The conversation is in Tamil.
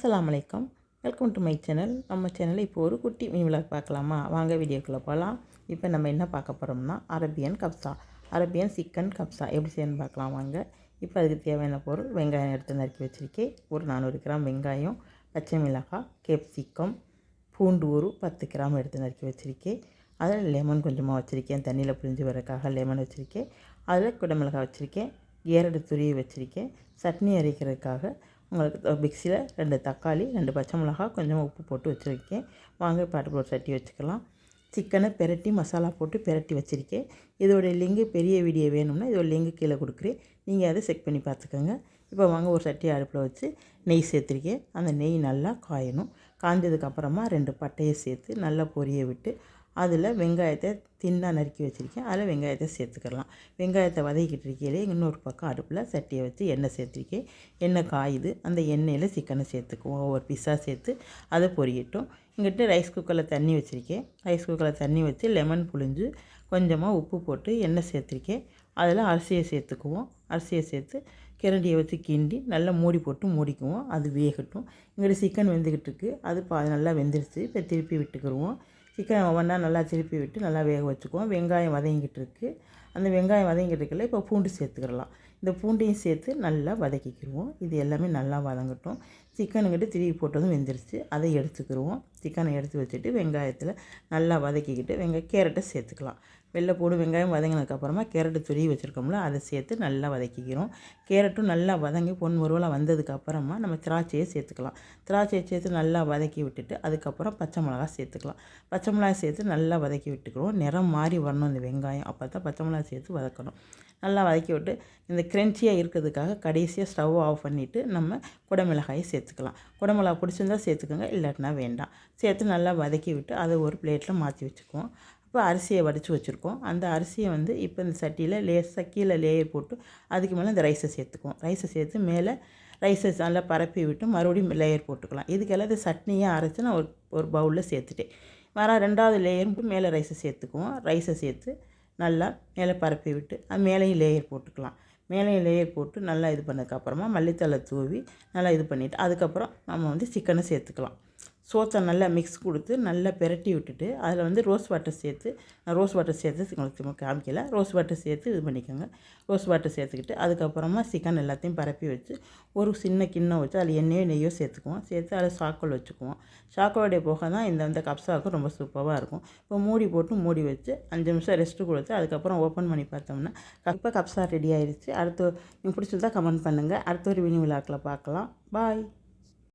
அஸ்லாம் வலைக்கம் வெல்கம் டு மை சேனல். நம்ம சேனலில் இப்போ ஒரு குட்டி மீன் விளாக் பார்க்கலாமா? வாங்க வீடியோக்குள்ளே போகலாம் இப்போ நம்ம என்ன பார்க்க போகிறோம்னா Arabian kabsa. Arabian chicken kabsa எப்படி செய்யணும்னு பார்க்கலாம் வாங்க. இப்போ அதுக்கு தேவையான பொருள் வெங்காயம் எடுத்து நறுக்கி வச்சுருக்கேன். ஒரு நானூறு கிராம் வெங்காயம் பச்சை மிளகாய் கேப்சிக்கம் பூண்டு ஒரு பத்து கிராம் எடுத்து நறுக்கி வச்சுருக்கேன். அதில் லெமன் கொஞ்சமாக வச்சுருக்கேன். தண்ணியில் புரிஞ்சு வரக்காக லெமன் வச்சுருக்கேன். அதில் குடமிளகாய் வச்சுருக்கேன். ஏரடு துருவி வச்சுருக்கேன். சட்னி அரைக்கிறதுக்காக உங்களுக்கு மிக்சியில் ரெண்டு தக்காளி ரெண்டு பச்சை மிளகாய் கொஞ்சமாக உப்பு போட்டு வச்சுருக்கேன். வாங்க பாட்டு போட்டு சட்டி வச்சுக்கலாம். சிக்கனை பெரட்டி மசாலா போட்டு பெரட்டி வச்சுருக்கேன். இதோடைய லிங்கு பெரிய வீடியோ வேணும்னா இதோட லிங்கு கீழே கொடுக்குறேன். நீங்கள் அதை செக் பண்ணி பார்த்துக்கோங்க. இப்போ வாங்க ஒரு சட்டி அடுப்பில் வச்சு நெய் சேர்த்துருக்கேன். அந்த நெய் நல்லா காயணும். காய்ஞ்சதுக்கப்புறமா ரெண்டு பட்டையை சேர்த்து நல்லா பொரிய விட்டு அதில் வெங்காயத்தை தின்னாக நறுக்கி வச்சுருக்கேன். அதில் வெங்காயத்தை சேர்த்துக்கலாம். வெங்காயத்தை வதக்கிட்டு இருக்கையிலே இன்னொரு பக்கம் அடுப்பில் சட்டியை வச்சு எண்ணெய் சேர்த்துருக்கேன். எண்ணெய் காயுது. அந்த எண்ணெயில் சிக்கனை சேர்த்துக்குவோம். ஒவ்வொரு பீஸாக சேர்த்து அதை பொரியட்டும். இங்கிட்ட ரைஸ் குக்கரில் தண்ணி வச்சுருக்கேன். ரைஸ் குக்கரில் தண்ணி வச்சு லெமன் புழிஞ்சு கொஞ்சமாக உப்பு போட்டு எண்ணெய் சேர்த்துருக்கேன். அதில் அரிசியை சேர்த்துக்குவோம். அரிசியை சேர்த்து கிரண்டியை வச்சு கிண்டி நல்லா மூடி போட்டு மூடிக்குவோம். அது வேகட்டும். இங்கிட்ட சிக்கன் வெந்துக்கிட்டு இருக்குது அது பா நல்லா வெந்துருச்சு. இப்போ திருப்பி விட்டுக்கிடுவோம் சிக்கனை ஒவ்வொன்றா நல்லா திருப்பி விட்டு நல்லா வேக வச்சுக்குவோம். வெங்காயம் வதங்கிட்டு இருக்குது அந்த வெங்காயம் வதங்கிட்டுருக்கல இப்போ பூண்டு சேர்த்துக்கிடலாம். இந்த பூண்டையும் சேர்த்து நல்லா வதக்கிக்கிடுவோம் இது எல்லாமே நல்லா வதங்கட்டும். சிக்கனுங்கிட்ட திருவி போட்டதும் வெந்துருச்சு. அதை எடுத்துக்கிடுவோம் சிக்கனை எடுத்து வச்சுட்டு வெங்காயத்தில் நல்லா வதக்கிக்கிட்டு வெங்காய கேரட்டை சேர்த்துக்கலாம். வெள்ளைப்பூடு வெங்காயம் வதங்கினதுக்கப்புறமா கேரட்டு துருவி வச்சுருக்கோம்ல அதை சேர்த்து நல்லா வதக்கிக்கிறோம். கேரட்டும் நல்லா வதங்கி பொன் முருவலாக வந்ததுக்கப்புறமா நம்ம திராட்சையை சேர்த்துக்கலாம். திராட்சையை சேர்த்து நல்லா வதக்கி விட்டுட்டு அதுக்கப்புறம் பச்சை மிளகா சேர்த்துக்கலாம். பச்சை மிளகா சேர்த்து நல்லா வதக்கி விட்டுக்கிறோம் நிறம் மாறி வரணும் இந்த வெங்காயம். அப்போ தான் பச்சை மிளகா சேர்த்து வதக்கணும். நல்லா வதக்கி விட்டு இந்த க்ரென்ச்சியாக இருக்கிறதுக்காக கடைசியாக ஸ்டவ் ஆஃப் பண்ணிவிட்டு நம்ம குடமிளகாயை சேர்த்துக்கலாம். குடமிளகா பிடிச்சிருந்தா சேர்த்துக்கோங்க இல்லாட்டினா வேண்டாம். சேர்த்து நல்லா வதக்கி விட்டு அதை ஒரு பிளேட்டில் மாற்றி வச்சுக்குவோம். இப்போ அரிசியை வடித்து வச்சுருக்கோம். அந்த அரிசியை வந்து இப்போ இந்த சட்டியில் லேசாக கீழே லேயர் போட்டு அதுக்கு மேலே இந்த ரைஸை சேர்த்துக்குவோம். ரைஸை சேர்த்து மேலே ரைஸை நல்லா பரப்பி விட்டு மறுபடியும் லேயர் போட்டுக்கலாம். இதுக்கெல்லாம் இது சட்னியாக அரைச்சி நான் ஒரு ஒரு பவுலில் சேர்த்துட்டேன். வர ரெண்டாவது லேயருக்கு மேலே ரைஸை சேர்த்துக்குவோம். ரைஸை சேர்த்து நல்லா மேலே பரப்பி விட்டு அது மேலேயும் லேயர் போட்டுக்கலாம். மேலேயும் லேயர் போட்டு நல்லா இது பண்ணதுக்கப்புறமா மல்லித்தலை தூவி நல்லா இது பண்ணிவிட்டு அதுக்கப்புறம் நம்ம வந்து சிக்கனை சேர்த்துக்கலாம். சோத்தை நல்லா மிக்ஸ் கொடுத்து நல்லா பெரட்டி விட்டுட்டு அதில் வந்து ரோஸ் வாட்டர் சேர்த்து நான் ரோஸ் வாட்டர் சேர்த்து உங்களுக்கு காமிக்கல. ரோஸ் வாட்டர் சேர்த்து இது பண்ணிக்கோங்க. ரோஸ் வாட்டர் சேர்த்துக்கிட்டு அதுக்கப்புறமா சிக்கன் எல்லாத்தையும் பரப்பி வச்சு ஒரு சின்ன கிண்ணம் வச்சு அதில் எண்ணெயோ நெய்யோ சேர்த்துக்குவோம். சேர்த்து அதில் சாக்கோல் வச்சுக்குவோம். சாக்கோடைய போக தான் இந்த இந்த கப்ஸாவுக்கு ரொம்ப சூப்பராக இருக்கும். இப்போ மூடி போட்டு மூடி வச்சு அஞ்சு நிமிஷம் ரெஸ்ட்டு கொடுத்து அதுக்கப்புறம் ஓப்பன் பண்ணி பார்த்தோம்னா இப்போ கப்ஸா ரெடி ஆயிடுச்சு அடுத்து நீங்கள் பிடிச்சிருந்தா கமெண்ட் பண்ணுங்கள் அடுத்த ஒரு வினி விழாக்கில் பார்க்கலாம். பாய்